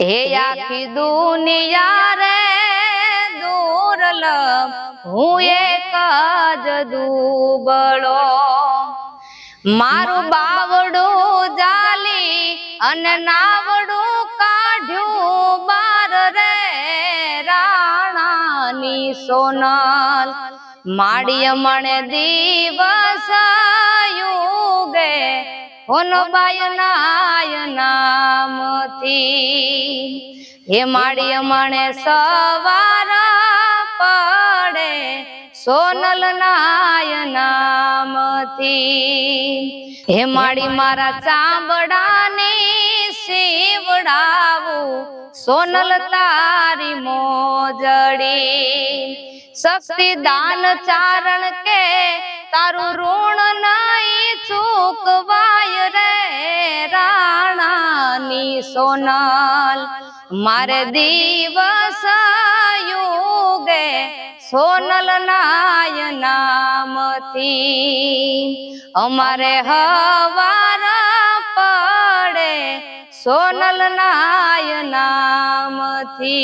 હે આખી દુનિયા રે દુર્લભ, હું એક જ દુબળો. મારું બાવડું જાલી અને નાવડું કાઢ્યું બાર રે રાણાની સોનલ. માડી મણે દિવસ યુગે હોનબાય નાય નામથી હે માડી અમણે સવાર પડે સોનલ નાય નામથી હે માડી મારા ચામડાને શિવડાવું સોનલ તારી મોજડી. શક્તિ દાન ચારણ કે તારું ઋણ નહીં ચૂકવાય રાણાની સોનલ મારે દિવસ યુગે સોનલ નાય નામથી અમારે હવાર પડે સોનલ નાય નામથી